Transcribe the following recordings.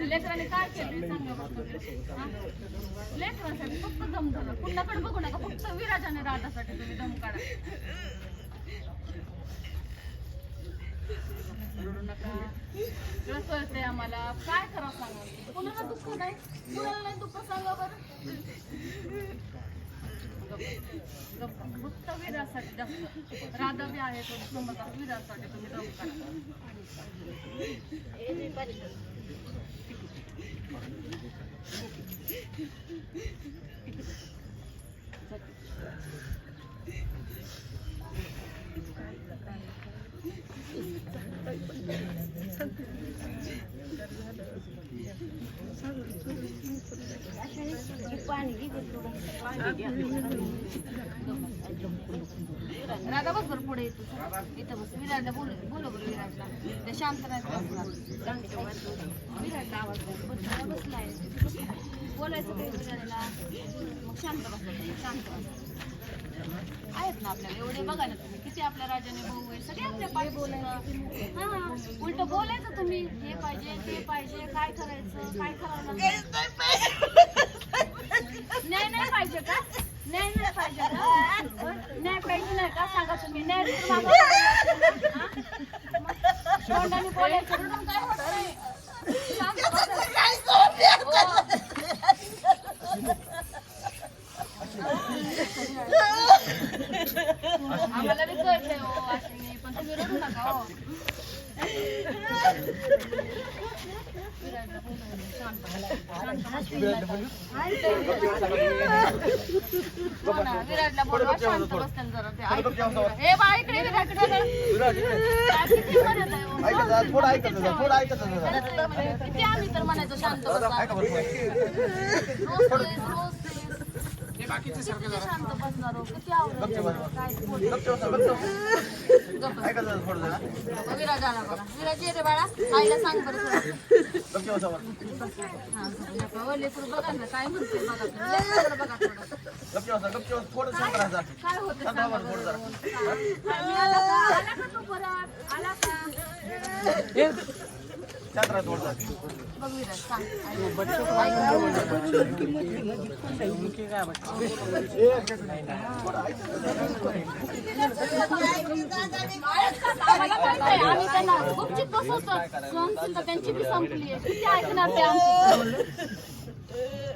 लेकराने काय केलं सांगा लेकरासाठी फक्त दम झाला कुणाकडे बघू नका फक्त विराजाने राजासाठी तुम्ही दम काढा रडू नका आम्हाला. काय करावं सांगा? कुणाला दुःख नाही? कुणाला नाही दुःख सांगा बरं. फक्त जास्त राधा बी आहे तो समजा विरासाठी तुम्ही राधा बस बरं पुढे येतो. इथं बस. विराजला बोल बोलो बरं विराजला ते शांत राहायचं विराजला आवाज बसलाय. बोलायचं काही विराजला मग शांत बस. शांत आहेत ना आपल्याला. एवढे बघा ना तुम्ही. किती आपल्या राजाने भाऊ आहे. सगळे आपल्या पाय बोलायचं हा उलट बोलायचं तुम्ही. हे पाहिजे ते पाहिजे. काय करायचं? काय करावं लागेल न्याय नाही पाहिजे का न्याय नाही पाहिजे का न्याय का सांगा तुम्ही तर. हा? तोंडाने बोलायचं काय. हो. आम्हाला बी कळतंय हो अश्विनी, पण तुम्ही रडू नका हो. शांत हो ना, विराजला बोलवा शांत बसतील जरा ते ऐकतील. ए बा इकडे विराजकडे बघ. काय किती म्हणत आहे? थोडं ऐकत जा, थोडं ऐकत जा. किती आम्ही तर म्हणायचो शांत बसा रोज तेच, रोज तेच. किती शांत बसणार हो? किती आवडत काय बोलू? गपचूप बसा, गपचूप. गप्प बस. ऐकत जा थोडं जरा. बघ, विराज आला बघा विराज ये रे बाळा आईला सांग बरं थोडं. गपचूप बसा बरं. हा, लेकरं, ओ, लेकरं बघा ना काय म्हणते बघा तुम्ही. लेकराकडे बघा थोडं. बसा, गपचूप. थोडं शांत राहा. काय होतं सांगा व्हा बरं, थोडं. जरा. आला का? आला का तू परत? आला का? शांत राहा थोडं जरा. बघ विराज, सांग. आम्हाला कळतंय, आम्ही त्यांना गुपचूप बसवतो. सहनशीलता त्यांची बी संपली आहे. किती ऐकणार ते आमचं?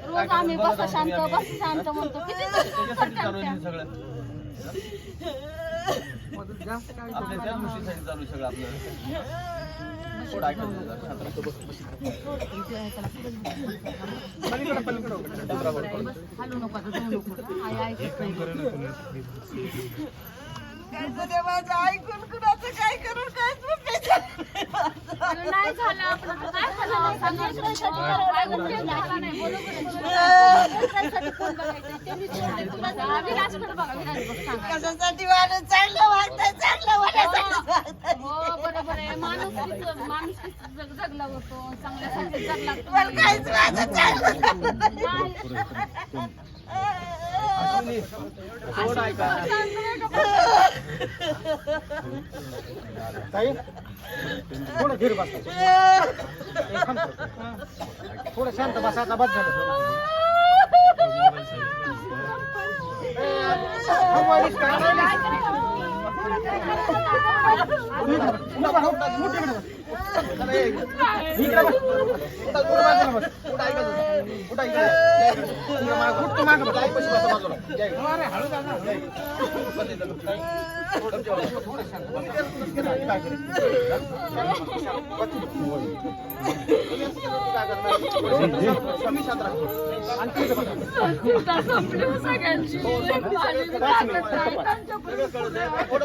रोज आम्ही बस शांत बस शांत म्हणतो किती करतात त्या? सगळं. आपल्या त्या गोष्टीसाठी चालू आहे सगळं आपलं. थोडं ऐकत जा जरा, शांत राहा. हलू नको आता, जाऊ नको. आई ऐकत नाही. झालं आपण आता काय झालं? ते. कशासाठी वाढत चांगलं वागताय चांगलं वागायसाठी वागताय हो बरोबर आहे माणूस जगला होतो चांगल्यासाठी जगला थोडं ऐका. ताई थोडं धीर बसा थोडं शांत बसा आता बस झालं. थोडं बसा. काय মুটে चिंता संपली हो सगळ्यांची बी ताकद नाही. त्यांच्यापुढे थोडं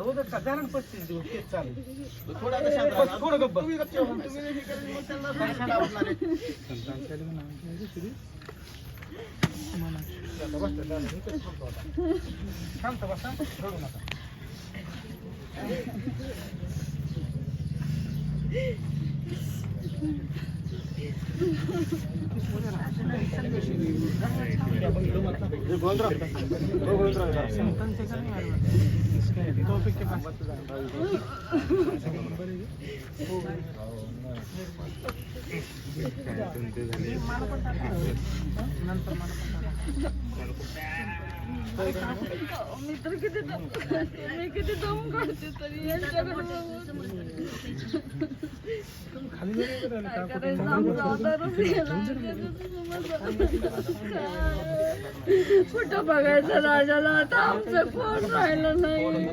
रोजच पस्तीस दिवस तेच चालू थोडं शांत थोडं गप्प बस. तुम्ही गप्प नंतर मी तर किती दम मी किती दम काढते तरी यांच्याकडे आमचा आधारच गेला. कुठं बघायचं राजाला आता आमचं कोण राहिलं नाही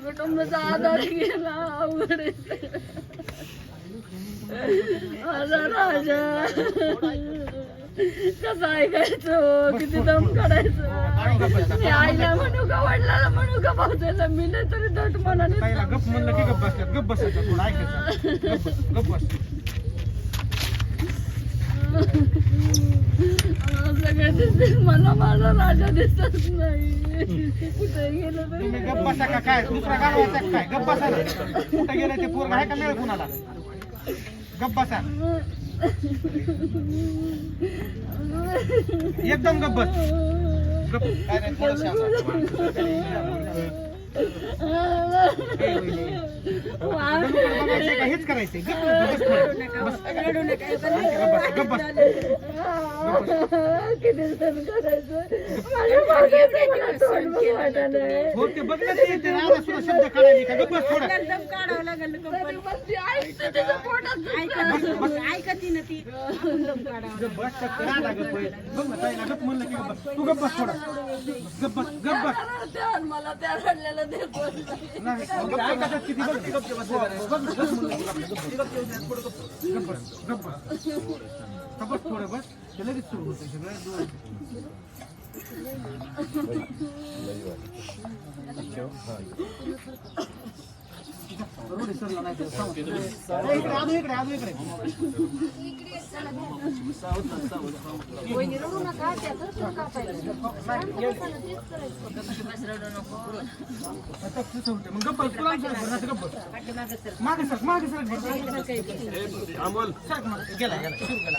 कुटुंबाचा आधार गेला अवघड आहे. राजा कसं ऐकायचं हो? किती दम काढायचं मी आईला म्हणू का वडिलाला म्हणू का भाऊजाला मी नाही तरी दट मनाने ताईला गप्प म्हणलं की गप्प बसल्यात गप्प बसायचं थोडं ऐकायचं. गप्प बस, गप्प बस. सगळे दिसतील मला माझा राजा दिसत नाही. कुठे गेलं तुम्ही तरी गप्प बसा का काय? दुसरा गाडवायचा का काय? गप्प बसा ना. कुठं गेलं ते पोरग आहे का मिळेल कुणाला? गप्प बसा. एकदम गप्प बस. गप्प काय नाही, थोडं शांत हेच करायचंय गप्प बस बस. बस, गप्प बस. किती सण बघ वाटायलंय. ते ते ते सुद्धा शब्द काढायला का गप्प बस थोडं ती ऐकते बस. बघ म्हणलं की बस. तू बस थोडं. बस बस. मला त्या रडलेलं किती बघ बस बस. बस बस. थोडं बस. लगेच सुरू होतं सगळं. सरला नाही तर सांगतो. ए, इकडे आलो इकडे आलो इकडे रडू नका त्याचं तर कापायचं शांत बसा ना, तेच करायचं आता तसं होतं. मग गप्प बस. तुला बरं, आता गप्प बस. मागे सर मागे सर सरक मागे. गेला गेला सुरू केला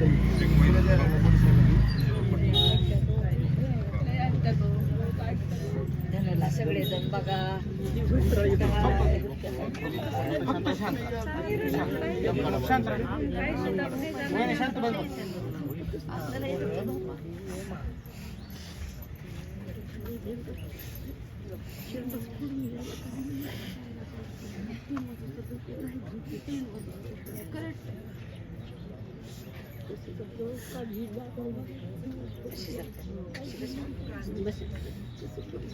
सगळेजण बघा. फक्त शांत राहा. शांत राहा. वहिनी शांत बस काय करू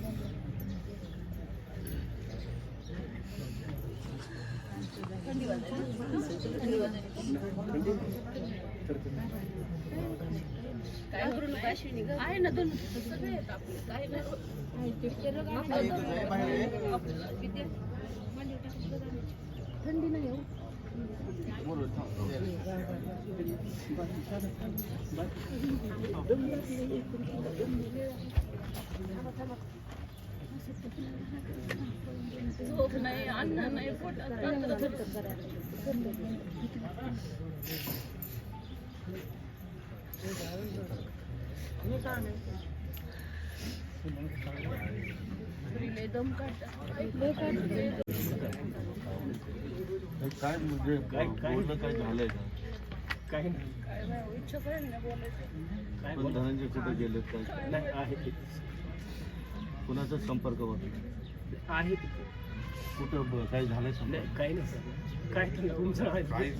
नका अश्विनी गं. आहे ना दोन सगळे काय थंडी नाही हो थांब. झोप नाही अन्न नाही पोटात रात्र लय दम काढतात लय काढतात. काय म्हणजे काय बोलणं काय झालंय का काय नाही, इच्छाच आहे ना बोलायची पण धनंजय कुठे गेलेत काय कुणाचा संपर्क होता? आहे कुठं ब- काय झालंय संपर्क? काही नाही सर. काय तुमचं आहे. काय?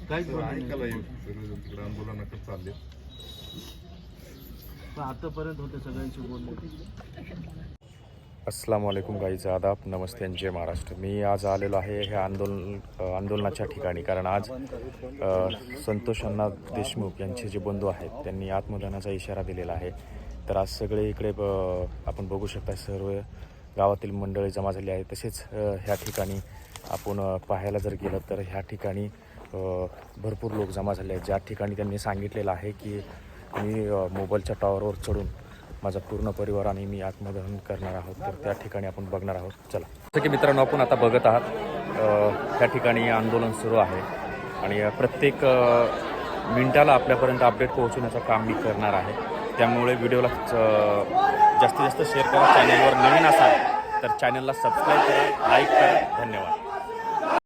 काहीच नाही. ऐकायला येऊ सगळेजण तिकडे आंदोलनाकडे चालले. पण आतापर्यंत होते सगळ्यांशी बोलणं. अस्सलाम वालेकुम गाईज आदाब नमस्ते जय महाराष्ट्र. मी आज आलेलो आहे ह्या आंदोलन आंदोलनाच्या ठिकाणी. कारण आज संतोष अण्णा देशमुख यांचे जे बंधू आहेत त्यांनी आत्मदानाचा इशारा दिलेला आहे. तर आज सगळे इकडे ब- आपण बघू शकता सर्व गावातील मंडळी जमा झाली आहे तसेच ह्या ठिकाणी आपण पाहायला जर गेलं तर ह्या ठिकाणी भरपूर लोक जमा झाले आहेत. ज्या ठिकाणी त्यांनी सांगितलेलं आहे की मी मोबाईलच्या टॉवरवर चढून माझा पूर्ण परिवार आणि मी आत्मदहन करणार आहोत. तर त्या ठिकाणी आपण बघणार आहोत. चला. जसं की मित्रांनो आपण आता बघत आहात त्या ठिकाणी आंदोलन सुरू आहे. आणि प्रत्येक मिनटाला मिनिटाला आपल्यापर्यंत अपडेट पोहोचवण्याचं काम मी करणार आहे. त्यामुळे व्हिडिओला जास्तीत जास्त शेअर करा. चॅनलवर नवीन असाल तर चॅनलला सबस्क्राईब करा लाईक करा. धन्यवाद.